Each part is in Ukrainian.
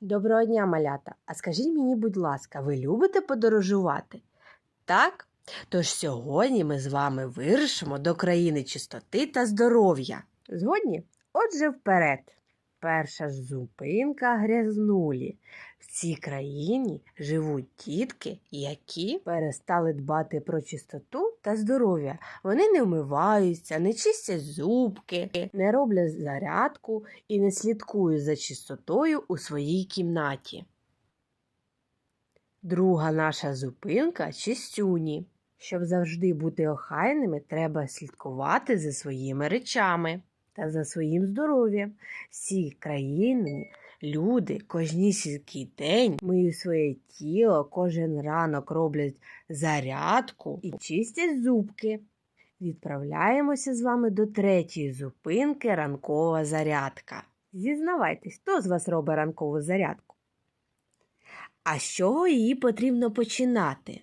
Доброго дня, малята! А скажіть мені, будь ласка, ви любите подорожувати? Так? Тож сьогодні ми з вами вирушимо до країни чистоти та здоров'я. Згодні? Отже, вперед. Перша ж зупинка грязнулі. В цій країні живуть дітки, які перестали дбати про чистоту та здоров'я. Вони не вмиваються, не чистять зубки, не роблять зарядку і не слідкують за чистотою у своїй кімнаті. Друга наша зупинка чистюні. Щоб завжди бути охайними, треба слідкувати за своїми речами та за своїм здоров'ям. Всі країни, люди кожнісінький день миють своє тіло, кожен ранок роблять зарядку і чистять зубки. Відправляємося з вами до третьої зупинки ранкова зарядка. Зізнавайтесь, хто з вас робить ранкову зарядку? А з чого її потрібно починати?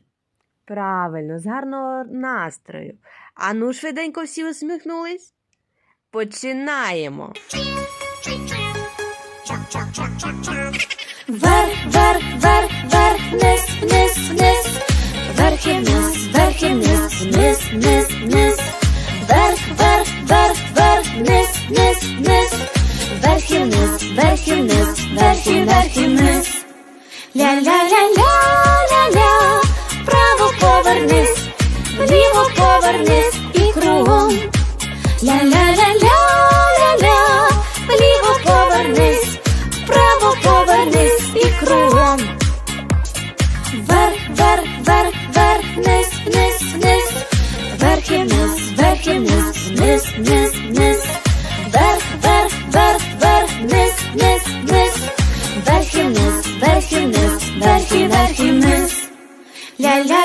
Правильно, з гарного настрою. Ану, швиденько всі усміхнулись? Починаємо. Вверх, вверх, вверх, вверх, вниз, вниз, вниз. Вверх і вниз, вверх і вниз, вниз, вниз, вниз. Вверх, вверх, вверх, вверх, вниз, вниз, вниз. Вверх і вниз, вверх і вниз, вверх і вверх і вниз. Ля-ля-ля-ля-ля-ля. Вправо повернись, вліво повернись і кругом. Ля-ля-ля-ля-ля-ля. Вліво повернись, вправо повернись і кругом. Вверх, вверх, вверх, вверх, вниз, вниз, вниз. Вверх і вниз, вверх і вниз, вниз, вниз, вниз. Вверх, вверх, вверх, вверх, вниз, вниз, вниз. Вверх і вниз, вверх і вниз, вверх і вверх і вниз. Ля-ля-ля-ля-ля-ля.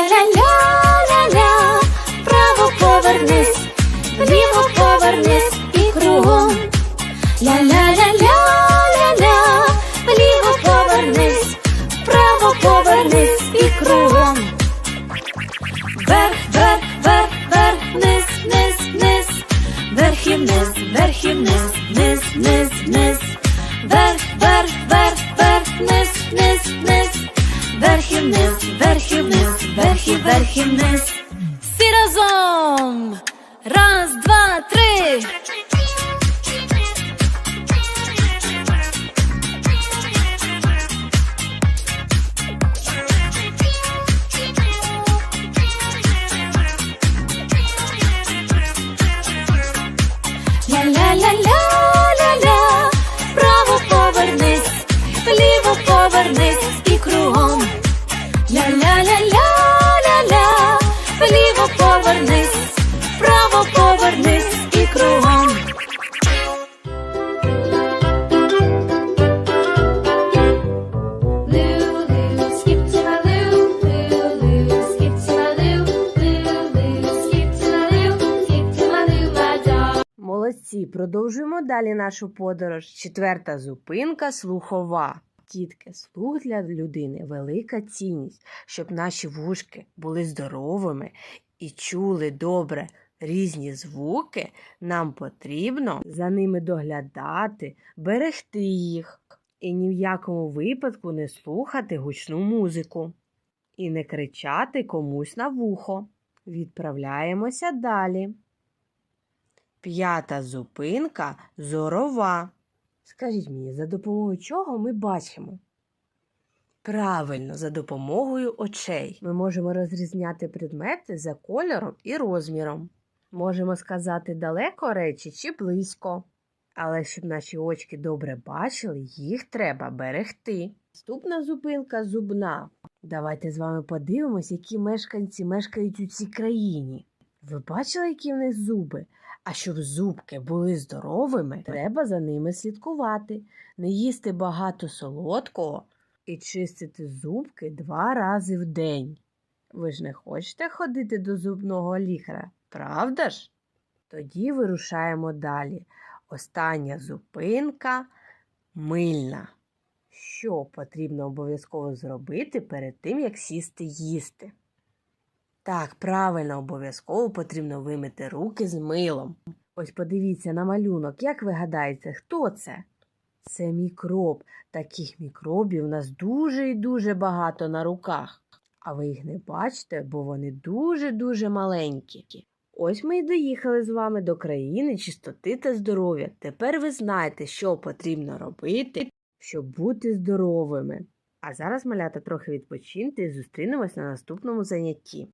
Вверх, вверх, вверх, вверх, вниз, вниз, вниз, вверх і вниз, вверх і вниз, вниз, вниз, вниз, вверх, вверх, вверх, вверх, вниз, вниз, вниз, вверх і вниз, вверх і вниз, вверх і вверх і вниз. Всі разом! Раз, два, три! Вліво повернись і кругом. Ля-ля-ля-ля-ля-ля, вліво повернись, вправо повернись і кругом. Молодці, продовжуємо далі нашу подорож. Четверта зупинка слухова. Тітки, слух для людини велика цінність, щоб наші вушки були здоровими і чули добре різні звуки, нам потрібно за ними доглядати, берегти їх і ні в якому випадку не слухати гучну музику і не кричати комусь на вухо. Відправляємося далі. П'ята зупинка зорова. Скажіть мені, за допомогою чого ми бачимо? Правильно, за допомогою очей. Ми можемо розрізняти предмети за кольором і розміром. Можемо сказати далеко речі чи близько. Але щоб наші очки добре бачили, їх треба берегти. Наступна зупинка зубна. Давайте з вами подивимось, які мешканці мешкають у цій країні. Ви бачили, які в них зуби? А щоб зубки були здоровими, треба за ними слідкувати, не їсти багато солодкого і чистити зубки два рази в день. Ви ж не хочете ходити до зубного лікаря, правда ж? Тоді вирушаємо далі. Остання зупинка мильна. Що потрібно обов'язково зробити перед тим, як сісти їсти? Так, правильно, обов'язково потрібно вимити руки з милом. Ось подивіться на малюнок, як ви гадаєте, хто це? Це мікроб. Таких мікробів у нас дуже і дуже багато на руках. А ви їх не бачите, бо вони дуже-дуже маленькі. Ось ми й доїхали з вами до країни чистоти та здоров'я. Тепер ви знаєте, що потрібно робити, щоб бути здоровими. А зараз, малята, трохи відпочиньте і зустрінемось на наступному занятті.